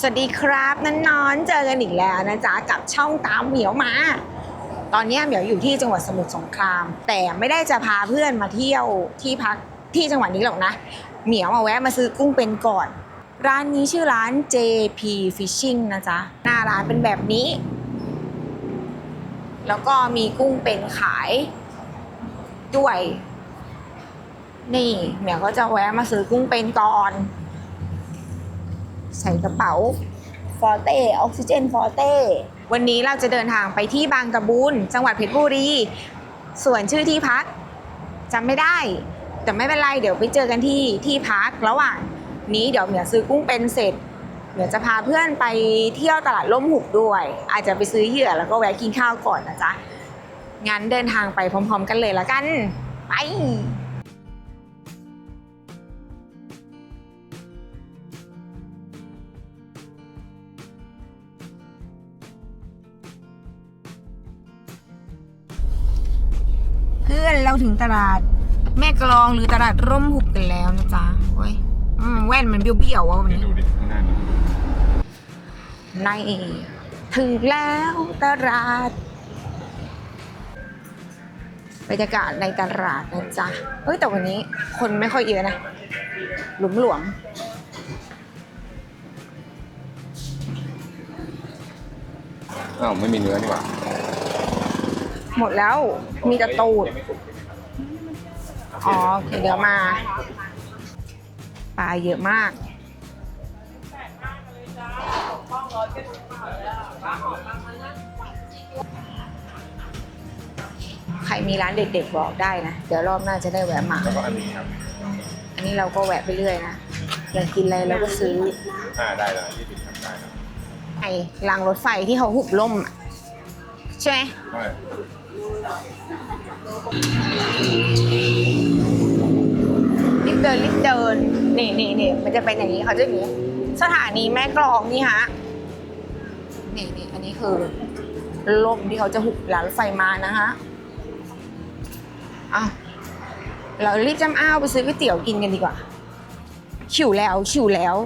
สวัสดีครับนันนอนเจอกันอีกแล้วนะจ๊ะกับช่องตามเหมียวมา ตอนนี้เหมียวอยู่ที่จังหวัดสมุทรสงคราม แต่ไม่ได้จะพาเพื่อนมาเที่ยวที่พักที่จังหวัดนี้หรอกนะ เหมียวมาแวะมาซื้อกุ้งเป็นก่อน ร้านนี้ชื่อร้าน JP Fishing นะจ๊ะหน้าร้านเป็นแบบนี้ แล้วก็มีกุ้งเป็นขายด้วย นี่เหมียวก็จะแวะมาซื้อกุ้งเป็นก่อน ใส่กระเป๋าฟอเต้ออกซิเจนฟอเต้วันนี้เราจะเดินทางไปที่บางกระบูนจังหวัดเพชรบุรี ส่วนชื่อที่พักจำไม่ได้ แต่ไม่เป็นไร เดี๋ยวไปเจอกันที่ที่พักระหว่างนี้เดี๋ยวเหมียวซื้อกุ้งเป็นเสร็จเดี๋ยวจะพาเพื่อนไปเที่ยวตลาดล่มหุบด้วย อาจจะไปซื้อเหยื่อแล้วก็แวะกินข้าวก่อนนะจ๊ะงั้นเดินทางไปพร้อม ๆ กันเลยละกัน ไป พื่อนเราถึงตลาด แม่กลองหรือตลาดร่มหุบกันแล้วนะจ๊ะโอ้ยอืมแว่นมันเบี้ยวๆวะวันนี้ดูดิข้างหน้านี้ในถึงแล้วตลาดบรรยากาศในตลาดนะจ๊ะเฮ้ยแต่วันนี้คนไม่ค่อยเยอะนะ หลุมหลวมอ้าวไม่มีเนื้อนี่หว่า หมดแล้วมีแต่ตูดอ๋อโอเคเดี๋ยวมาปลาเยอะมากใครมีร้านเด็กๆบอกได้นะ เดี๋ยวรอบหน้าจะได้แวะมาแล้วก็อันนี้ครับ อันนี้เราก็แวะไปเรื่อยนะอยากกินอะไรเราก็ซื้อ อ่าได้แล้วยี่สิบครับได้แล้วไอ้รางรถไฟที่เขาหุบล่มอะใช่ไหมใช่ รีบเดินรีบเดินนี่นี่นี่มันจะเป็นอย่างนี้เขาจะอย่างนี้ สถานีแม่กลองนี่ฮะนี่นี่อันนี้คือล่มที่เขาจะหุบหลังรถไฟมานะฮะเอาเรารีบจำอ้าวไปซื้อก๋วยเตี๋ยวกินกันดีกว่าฉิวแล้วฉิวแล้ว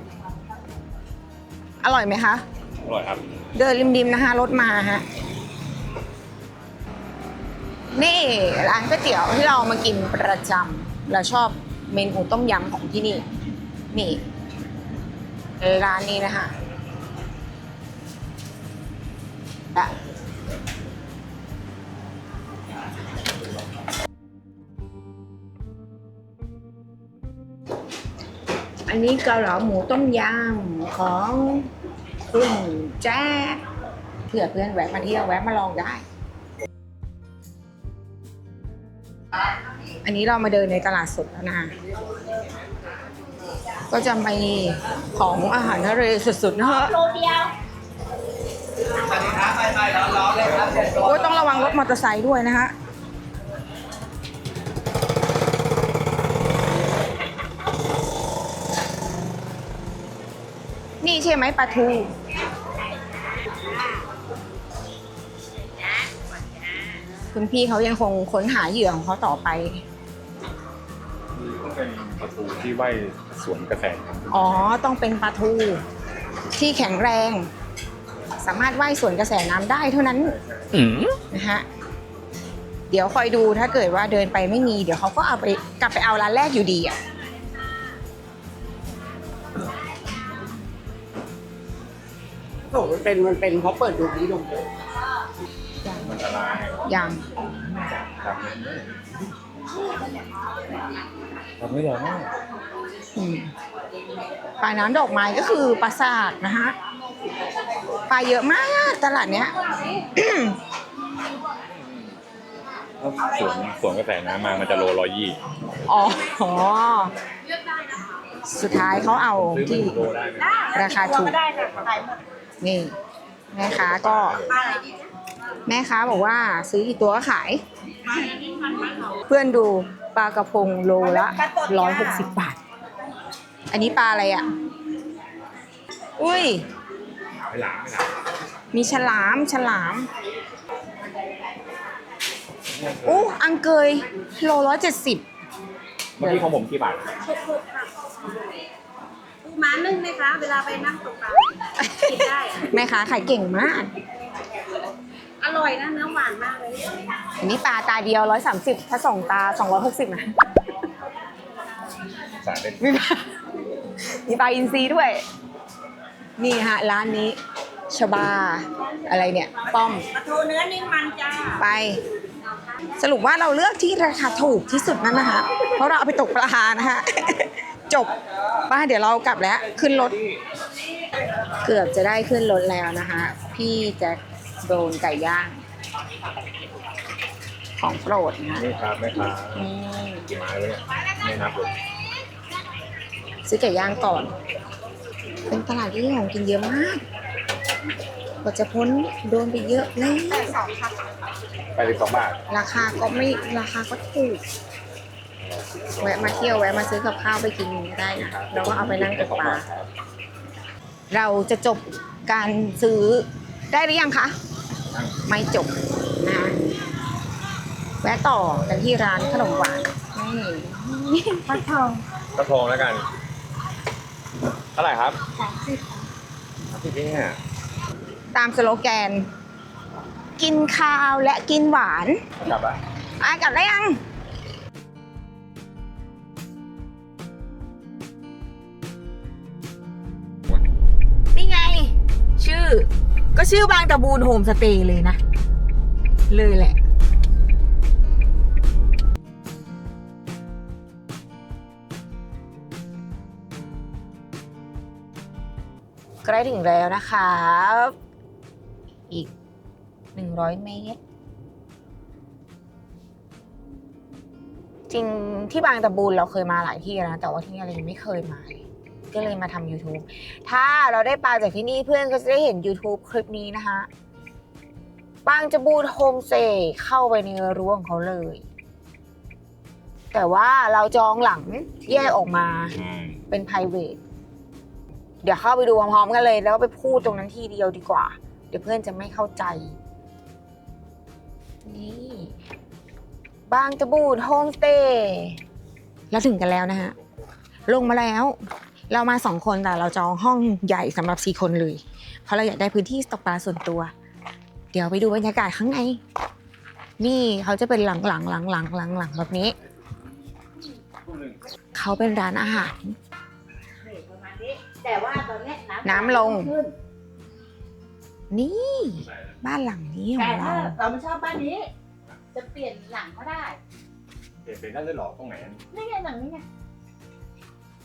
อร่อยไหมคะ อร่อยครับ เดินริมๆนะคะรถมาฮะ นี่ร้านก๋วยเตี๋ยวที่เรามากินประจำเราชอบเมนูต้มยำของที่นี่ นี่ร้านนี้นะคะอันนี้เกาเหลาหมูต้มยำของคุณแจ๊เผื่อเพื่อนแวะมาเที่ยวแวะมาลองได้ อันนี้เรามาเดินในตลาดสดแล้วนะก็จะมีของอาหารทะเลสุดๆนะฮะโอ้ยต้องระวังรถมอเตอร์ไซค์ด้วยนะฮะนี่ใช่ไหมปลาทูคุณพี่เขายังคงค้นหาเหยื่อของเขาต่อไป ต้องเป็นประตูที่ไหวสวนกระแสครับอ๋อ ต้องเป็นปลาทูที่แข็งแรง สามารถว่ายสวนกระแสน้ำได้เท่านั้นนะฮะ เดี๋ยวคอยดูถ้าเกิดว่าเดินไปไม่มี เดี๋ยวเขาก็เอาไปกลับไปเอาร้านแรกอยู่ดีอะ โอ้มันเป็นมันเป็นเพราะเปิดดูนี้ลงมันละลายยังครับ ทำไม่ได้มากอืมปลาน้ำดอกไม้ก็คือปลาสากนะฮะปลาเยอะมากตลาดเนี้ย ถ้าสวนสวนกระแสน้ำมามันจะโลร้อยยี่อ๋อ สุดท้ายเขาเอาซื้อมาที่ดูโลได้ไหมราคาถูกนี่ แม่ค้าก็แม่ค้าบอกว่าซื้อกี่ตัวก็ขาย เพื่อนดู ปลากระพงโลละร้อยหกสิบบาท อันนี้ปลาอะไรอะ อุ้ยไม่หลามไม่หลามมีฉลาม ฉลามอู้อังเกยโลร้อยเจ็ดสิบเมื่อกี้ของผมกี่บาทหมานึ่งไหมคะ เวลาไปนั่งตกปลากินได้อะแม่ค้าขายเก่งมากอ ร่อยนะเนื้อหวานมากเลยอันนี้ปลาตาเดียว 130 ถ้าสองตา 260 นะสารเป็นมีปลามีปลาอินทรีด้วย นี่ฮะ ร้านนี้ชบา อะไรเนี่ย ป้อม ปลาทูเนื้อนิ่มมันจ้าไป สรุปว่าเราเลือกที่ราคาถูกที่สุดนั่นนะคะ เพราะเราเอาไปตกปลานะคะ จบป้าเดี๋ยวเรากลับแล้ว ขึ้นรถ เกือบจะได้ขึ้นรถแล้วนะคะ พี่แจ็ค โดนไก่ย่าง ของโปรดนะคะนี่ครับแม่ค้าอืมกี่ไม้วะเนี่ยไม่นับเลยซื้อไก่ย่างก่อน เป็นตลาดที่ของกินเยอะมากกว่าจะพ้นโดนไปเยอะเลยไปสิบสองบาท ราคาก็ไม่ราคาก็ถูกแวะมาเที่ยวแวะมาซื้อกับข้าวไปกินได้นะแล้วก็เอาไปนั่งตกปลาเราจะจบการซื้อได้หรือยังคะ ไม่จบนะแวะต่อกันที่ร้านขนมหวานนี่ฟักทองกระทงแล้วกันเท่าไหร่ครับสามสิบสามสิบเนี่ยตามสโลแกน กินข้าวและกินหวานกลับอะอะกลับได้ยัง ก็ชื่อบางตะบูนโฮมสเตย์เลยนะ เลยแหละใกล้ถึงแล้วนะครับอีกหนึ่งร้อยเมตร จริงที่บางตะบูนเราเคยมาหลายที่แล้วนะ แต่ว่าที่นี่เรายังไม่เคยมาเลย ก็เลยมาทำ YouTube ถ้าเราได้ปลาจากที่นี่เพื่อนก็จะได้เห็น YouTube คลิปนี้นะคะบางตะบูนโฮมเซย์เข้าไปในรั้วของเขาเลย แต่ว่าเราจองหลังแยกออกมาเป็น p r i v a t เดี๋ยวเข้าไปดูพร้อมๆกันเลย แล้วก็ไปพูดตรงนั้นทีเดียวดีกว่า เดี๋ยวเพื่อนจะไม่เข้าใจ นี่บางตะบูดโฮมสเตย์แล้วถึงกันแล้วนะฮะ ลงมาแล้ว เรามาสองคนแต่เราจองห้องใหญ่สำหรับสี่คนเลย เพราะเราอยากได้พื้นที่ตกปลาส่วนตัว เดี๋ยวไปดูบรรยากาศข้างในนี่เขาจะเป็นหลังหลังหลังหลังหลังหลังแบบนี้ เขาเป็นร้านอาหาร ประมาณนี้แต่ว่าตอนเนี้ยน้ำลง ขึ้นนี่ บ้านหลังนี้ขอแต่งถ้าเราเราไม่ชอบบ้านนี้ จะเปลี่ยนหลังก็ได้ เปลี่ยนเป็นได้เลยเหรอตรงไหนนี่ไงหลังนี้ไง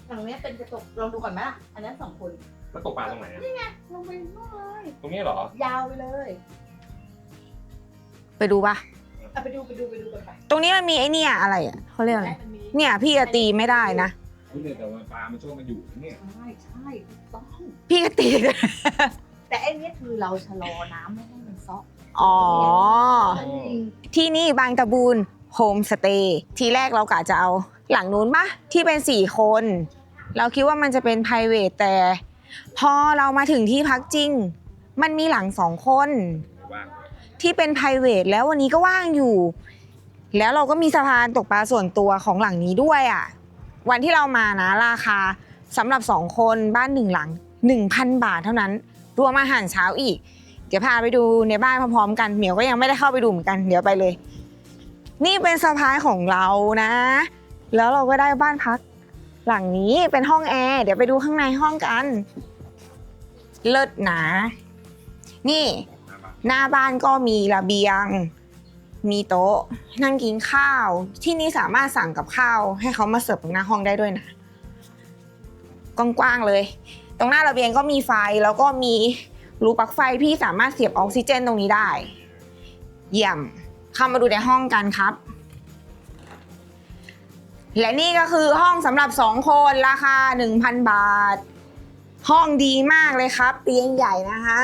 หลังเนี้ยเป็นกระจกลองดูก่อนไหมล่ะอันนั้นสองคนแล้วตกปลาตรงไหนอะลงไปนู่นเลยตรงนี้เหรอ ยาวไปเลยไปดูปะเอาไปดูไปดูไปดูกันไปตรงนี้มันมีไอเนี่ยอะไรอะเขาเรียกอะไรได้มันมีเนี่ยพี่จะตีไม่ได้นะอุ๊ยแต่ว่าปลามันช่วงมันอยู่เนี่ย ใช่ใช่ถูกต้อง พี่ก็ตี แต่ไอ้เนี้ยคือเราชะลอน้ำไม่ให้มันซอกอ๋อจริงที่นี่บางตะบูนโฮมสเตย์ทีแรกเรากะจะเอา หลังนู้นปะที่เป็นสี่คน เราคิดว่ามันจะเป็น p r i v a t แต่ พอเรามาถึงที่พักจริง มันมีหลังสองคนว่างที่เป็น p r i v a t แล้ววันนี้ก็ว่างอยู่ แล้วเราก็มีสะพานตกปลาส่วนตัวของหลังนี้ด้วยอะวันที่เรามานะราคาสำหรับสองคนบ้านหนึ่งหลัง 1,000 บาทเท่านั้น รวมอาหารเช้าอีก เดี๋ยวพาไปดูในบ้านพร้อมๆกันเหมียวก็ยังไม่ได้เข้าไปดูเหมือนกันเดี๋ยวไปเลย นี่เป็นสะพายของเรานะ แล้วเราก็ได้บ้านพัก หลังนี้เป็นห้องแอร์เดี๋ยวไปดูข้างในห้องกัน เลิศหนา นี่ หน้าบ้านก็มีระเบียง มีโต๊ะ นั่งกินข้าว ที่นี่สามารถสั่งกับข้าว ให้เขามาเสิร์ฟตรงหน้าห้องได้ด้วยนะกว้างๆเลย ตรงหน้าระเบียงก็มีไฟแล้วก็มีรูปลั๊กไฟพี่สามารถเสียบออกซิเจนตรงนี้ได้ เยี่ยมเข้ามาดูในห้องกันครับ และนี่ก็คือห้องสำหรับสองคนราคา 1,000 บาท ห้องดีมากเลยครับ เตียงใหญ่นะคะ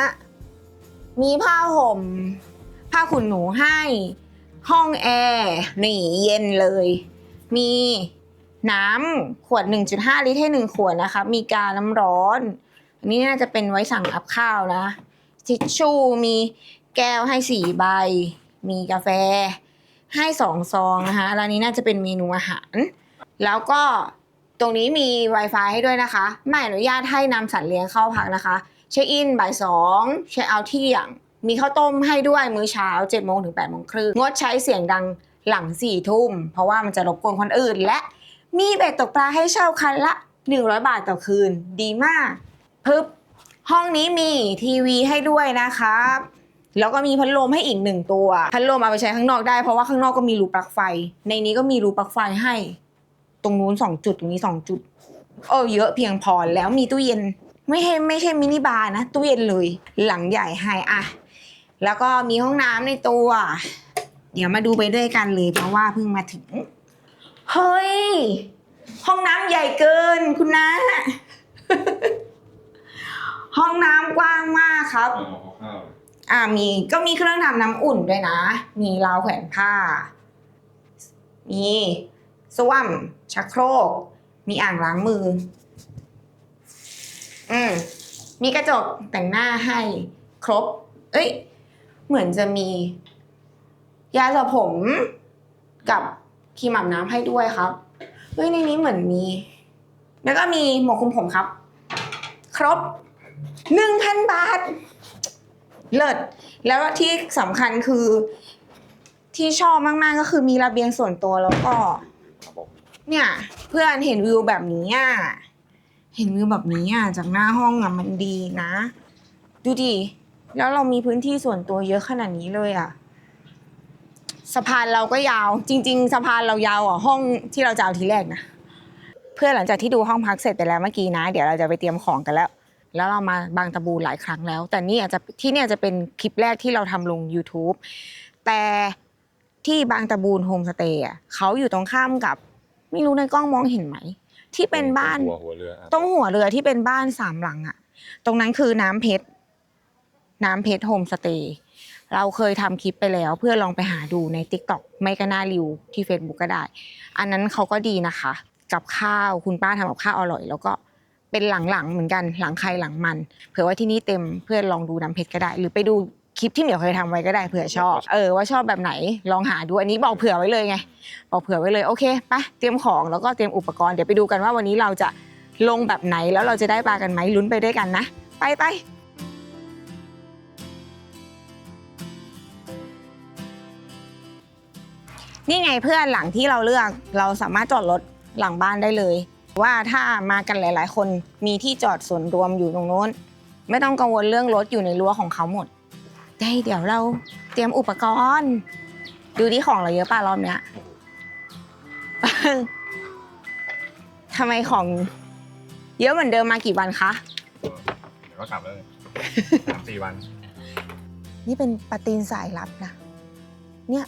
มีผ้าห่ม ผ้าขนหนูให้ ห้องแอร์นี่เย็นเลย มีน้ำขวด 1.5 ลิตรให้ 1 ขวดนะคะ มีกาน้ำร้อน อันนี้น่าจะเป็นไว้สั่งอับข้าวนะ ทิชชู่มีแก้วให้ 4 ใบ มีกาแฟให้ 2 ซองนะคะแล้วอันนี้น่าจะเป็นเมนูอาหาร แล้วก็ตรงนี้มี Wi-Fi ให้ด้วยนะคะ ไม่อนุญาตให้นำสัตว์เลี้ยงเข้าพักนะคะ เช็คอินบ่ายสองเช็คเอาท์เที่ยง มีข้าวต้มให้ด้วยมื้อเช้า7จ็ดโมงถึง8ปดโมงครึ่งงดใช้เสียงดังหลัง4ี่ทุ่ม เพราะว่ามันจะรบกวนคนอื่น และมีเบ็ดตกปลาให้เช่าคันละ 100 บาทต่อคืน ดีมากพึบห้องนี้มีทีวีให้ด้วยนะครับแล้วก็มีพัดลมให้อีกหนึ่งตัว พัดลมเอาไปใช้ข้างนอกได้เพราะว่าข้างนอกก็มีรูปลั๊กไฟ ในนี้ก็มีรูปลั๊กไฟให้ ตรงนู้นสองจุดตรงนี้สองจุด เออเยอะเพียงพอแล้วมีตู้เย็น ไม่ใช่ไม่ใช่มินิบาร์นะตู้เย็นเลยหลังใหญ่ให้อะแล้วก็มีห้องน้ำในตัว เดี๋ยวมาดูไปด้วยกันเลย เพราะว่าเพิ่งมาถึง เฮ้ย ห้องน้ำใหญ่เกินคุณนะ ห้องน้ำกว้างมากครับ อ่ามีก็มีเครื่องทำน้ำอุ่นด้วยนะ มีราวแขวนผ้า มี ส้วมชักโครก มีอ่างล้างมือ อืมมีกระจกแต่งหน้าให้ครบ เอ้ย เหมือนจะมี ยาสระผมกับครีมอาบน้ำให้ด้วยครับเฮ้ยในนี้เหมือนมี แล้วก็มีหมวกคุมผมครับ ครบหนึ่งพันบาท เลิศ แล้วที่สำคัญคือที่ชอบมาก ๆ ก็คือมีระเบียงส่วนตัวแล้วก็ ครับผมเนี่ย เพื่อนเห็นวิวแบบนี้อะเห็นวิวแบบนี้อะจากหน้าห้องอะมันดีนะ ดูดิแล้วเรามีพื้นที่ส่วนตัวเยอะขนาดนี้เลยอะสะพานเราก็ยาว จริง ๆสะพานเรายาวอะห้องที่เราจะเอาทีแรกนะเพื่อนหลังจากที่ดูห้องพักเสร็จไปแล้วเมื่อกี้นะ เดี๋ยวเราจะไปเตรียมของกันแล้ว แล้วเรามาบางตะบูหลายครั้งแล้ว แต่นี่อาจจะที่เนี่ยจะเป็นคลิปแรกที่เราทำลง YouTube แต่ ที่บางตะบูนโฮมสเตย์อะเขาอยู่ตรงข้ามกับ ไม่รู้ในกล้องมองเห็นไหม ที่เป็นบ้าน หัวหัวเรืออะตรงหัวเรือที่เป็นบ้านสามหลังอะตรงนั้นคือน้ำเพชร น้ำเพชรโฮมสเตย์เราเคยทำคลิปไปแล้ว เพื่อลองไปหาดูใน t ิ k t o k ไม่ก็น่าริวที่ Facebook ก็ได้ อันนั้นเขาก็ดีนะคะ กับข้าวคุณป้าทำกับข้าวอร่อย แล้วก็เป็นหลังๆเหมือนกันหลังใครหลังมัน เผื่อว่าที่นี่เต็มเพื่อนลองดูน้ำเพชรก็ได้ หรือไปดู คลิปที่เหมียวเคยทำไว้ก็ได้เผื่อชอบ เออว่าชอบแบบไหนลองหาดูอันนี้บอกเผื่อไว้เลยไง บอกเผื่อไว้เลยโอเคไปเตรียมของแล้วก็เตรียมอุปกรณ์เดี๋ยวไปดูกันว่าวันนี้เราจะลงแบบไหนแล้วเราจะได้ปลากันไหมลุ้นไปด้วยกันนะ ไปไปนี่ไงเพื่อนหลังที่เราเลือกเราสามารถจอดรถหลังบ้านได้เลย ว่าถ้ามากันหลาย ๆ คนมีที่จอดส่วนรวมอยู่ตรงโน้น ไม่ต้องกังวลเรื่องรถอยู่ในรั้วของเขาหมด ได้เดี๋ยวเราเตรียมอุปกรณ์ ดูที่ของเราเยอะป่ะรอบเนี้ยทำไมของเยอะเหมือนเดิมมากี่วันคะ เดี๋ยวก็กลับแล้วสามสี่วัน นี่เป็นปาตีนสายลับนะ เนี่ย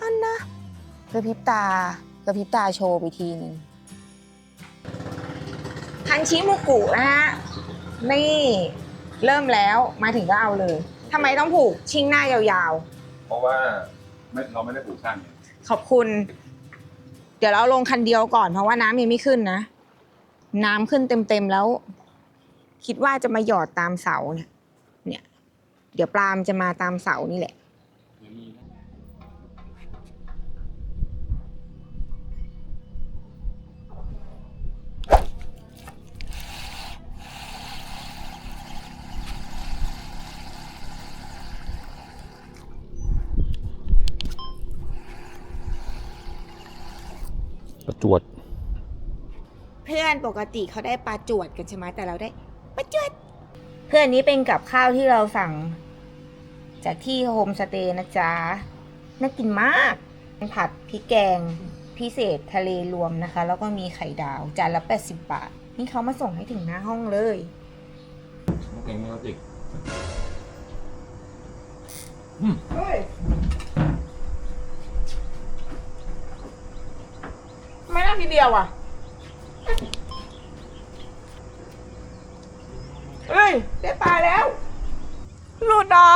อันนะกระพริบตากระพริบตาโชว์ไปทีหนึ่งคันชิมุกุนะฮะนี่ เริ่มแล้วมาถึงก็เอาเลย ทำไมต้องผูกชิงหน้ายาวเพราะว่าไม่เราไม่ได้ปลูกสั้นไงๆ ขอบคุณ เดี๋ยวเราลงคันเดียวก่อนเพราะว่าน้ำยังไม่ขึ้นนะ น้ำขึ้นเต็มๆแล้ว คิดว่าจะมาหยอดตามเสาเนี่ย เนี่ย เดี๋ยวปลามนจะมาตามเสานี่แหละ จวด เพื่อนปกติเขาได้ปลาจวดกันใช่ไหมแต่เราได้ปลาจวด เพื่อนนี้เป็นกับข้าวที่เราสั่ง จากที่โฮมสเตย์นะจ๊ะน่ากินมากผัดพริกแกงพิเศษทะเลรวมนะคะ แล้วก็มีไข่ดาวจานละ 80 บาท นี่เขามาส่งให้ถึงหน้าห้องเลยเองมิวสิก เฮ้ย ไม่น่า ทีเดียวอะเฮ้ย ได้ปลาแล้ว หลุดเหรอ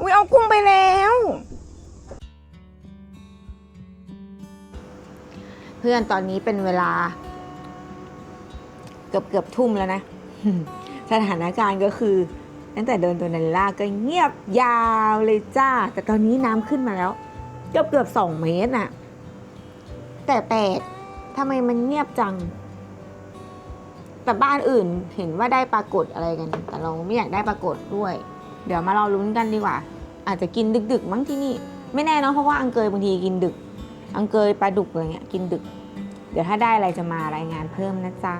อุ้ยเอากุ้งไปแล้ว เพื่อนตอนนี้เป็นเวลา เกือบเกือบทุ่มแล้วนะ สถานการณ์ก็คือ ตั้งแต่เดินตัวนันล่าก็เงียบยาวเลยจ้า แต่ตอนนี้น้ำขึ้นมาแล้ว เกือบเกือบสองเมตรน่ะ แแต่แปลกทำไมมันเงียบจัง แต่บ้านอื่นเห็นว่าได้ปรากฏอะไรกัน แต่เราไม่อยากได้ปรากฏด้วย เดี๋ยวมารอลุ้นกันดีกว่า อาจจะกินดึก ๆ มั้งที่นี่ ไม่แน่เนอะเพราะว่าอังเกยบางทีกินดึก อังเกยปลาดุกอะไรเงี้ยกินดึก เดี๋ยวถ้าได้อะไรจะมารายงานเพิ่มนะจ๊ะ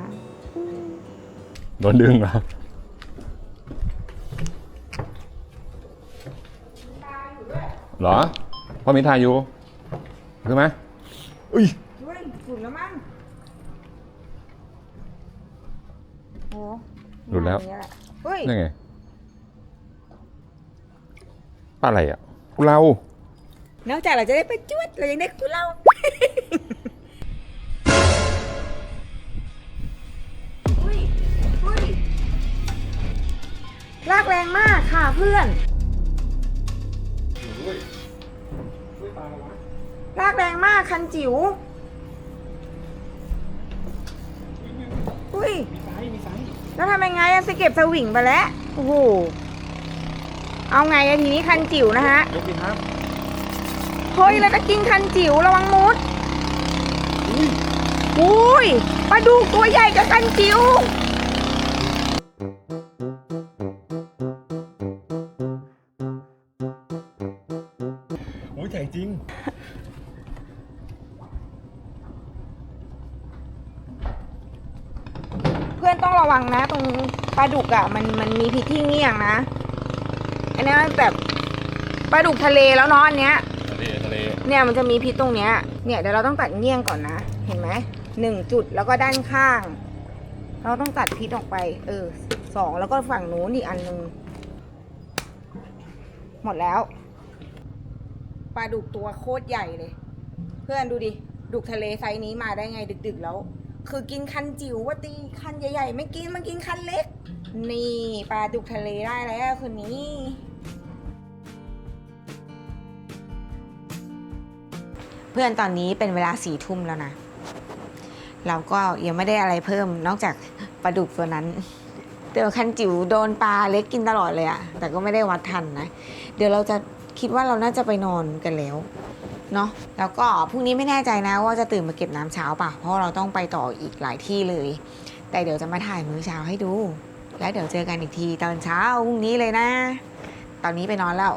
โดนดึงเหรอเหรอพ่อมีทาอยู่คือไหม อุ้ยเฮ้ยสุดแล้วมั้งโอ้หลุดแล้วเฮ้ยยังไงปลาอะไรอะกุเรานอกจากเราจะได้ไปจวดเรายังได้กุเราอุ้ยอุ้ยลากแรงมากค่ะเพื่อน ลากแรงมากคันจิ๋ว อุ้ยแล้วทำยังไงอะสิเก็บสวิงไปแล้ว โอ้โห เอาไงอะทีนี้คันจิ๋วนะฮะ ยกดิครับเฮ้ยแล้วจะกินคันจิ๋วระวังมุดอุ้ยปลาดุกตัวใหญ่กับคันจิ๋ว อะมันมันมีพิษที่เงี่ยงนะ อันนี้มันแบบปลาดุกทะเลแล้วเนาะอันเนี้ย ทะเลทะเลเนี่ยมันจะมีพิษตรงเนี้ย เนี่ยเดี๋ยวเราต้องตัดเงี้ยงก่อนนะ เห็นไหมหนึ่งจุดแล้วก็ด้านข้าง เราต้องตัดพิษออกไป เออสองแล้วก็ฝั่งนู้นอีกอันหนึ่งหมดแล้วปลาดุกตัวโคตรใหญ่เลย เพื่อนดูดิดุกทะเลไซส์นี้มาได้ไงดึก ๆ แล้ว คือกินคันจิ๋วว่าตีคันใหญ่ๆ ไม่กินมันกินคันเล็ก นี่ปลาดุกทะเลได้แล้วคืนนี้เพื่อนตอนนี้เป็นเวลาสี่ทุ่มแล้วนะ เราก็ยังไม่ได้อะไรเพิ่มนอกจากปลาดุกตัวนั้น เดี๋ยวคันจิ๋วโดนปลาเล็กกินตลอดเลยอะแต่ก็ไม่ได้วัดทันนะ เดี๋ยวเราจะคิดว่าเราน่าจะไปนอนกันแล้วเนาะแล้วก็พรุ่งนี้ไม่แน่ใจนะว่าจะตื่นมาเก็บน้ำเช้าป่ะเพราะเราต้องไปต่ออีกหลายที่เลย แต่เดี๋ยวจะมาถ่ายมื้อเช้าให้ดู แล้วเดี๋ยวเจอกันอีกทีตอนเช้าพรุ่งนี้เลยนะ ตอนนี้ไปนอนแล้ว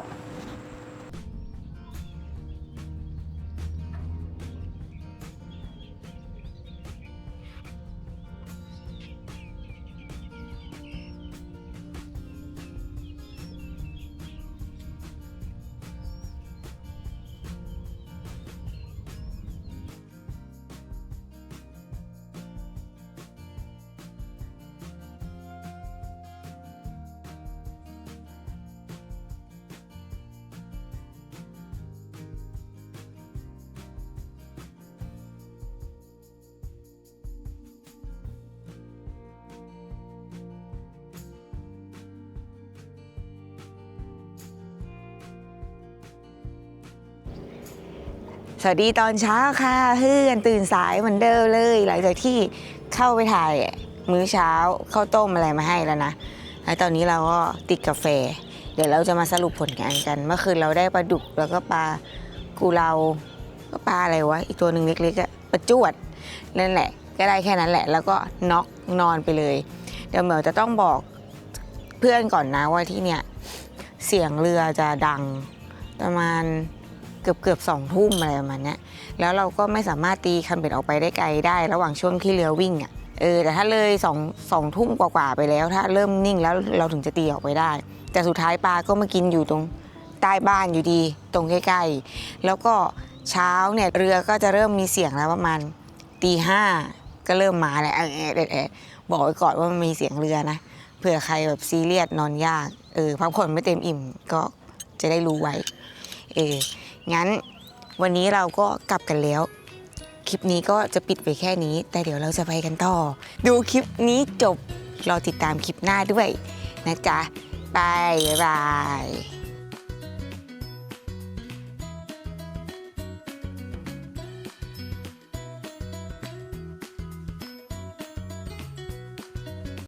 สวัสดีตอนเช้าค่ะเพื่อนตื่นสายเหมือนเดิมเลย หลังจากที่เข้าไปถ่ายมื้อเช้าข้าวต้มอะไรมาให้แล้วนะแล้วตอนนี้เราก็ติดกาแฟ เดี๋ยวเราจะมาสรุปผลงานกัน เมื่อคืนเราได้ปลาดุกแล้วก็ปลากูเราก็ปลาอะไรวะอีกตัวหนึ่งเล็กๆอะปลาจวดนั่นแหละ ก็ได้แค่นั้นแหละ แล้วก็น็อกนอนไปเลย เดี๋ยวเหมียวจะต้องบอกเพื่อนก่อนนะว่าที่เนี่ยเสียงเรือจะดังประมาณ เกือบเกือบสองทุ่มอะไรประมาณนี้แล้วเราก็ไม่สามารถตีคันเบ็ดออกไปได้ไกลได้ ระหว่างช่วงที่เรือวิ่งอะเออแต่ถ้าเลยสองสองทุ่มกว่าๆไปแล้ว ถ้าเริ่มนิ่งแล้วเราถึงจะตีออกไปได้ แต่สุดท้ายปลาก็มากินอยู่ตรงใต้บ้านอยู่ดีตรงใกล้ๆแล้วก็เช้าเนี่ยเรือก็จะเริ่มมีเสียงแล้วประมาณตีห้าก็เริ่มมาแหละเออเออเออเออบอกไว้ก่อนว่ามันมีเสียงเรือนะเผื่อใครแบบซีเรียสนอนยากเออพักผ่อนไม่เต็มอิ่มก็จะได้รู้ไว้เออ งั้นวันนี้เราก็กลับกันแล้ว คลิปนี้ก็จะปิดไปแค่นี้ แต่เดี๋ยวเราจะไปกันต่อ ดูคลิปนี้จบรอติดตามคลิปหน้าด้วยนะจ๊ะบายบาย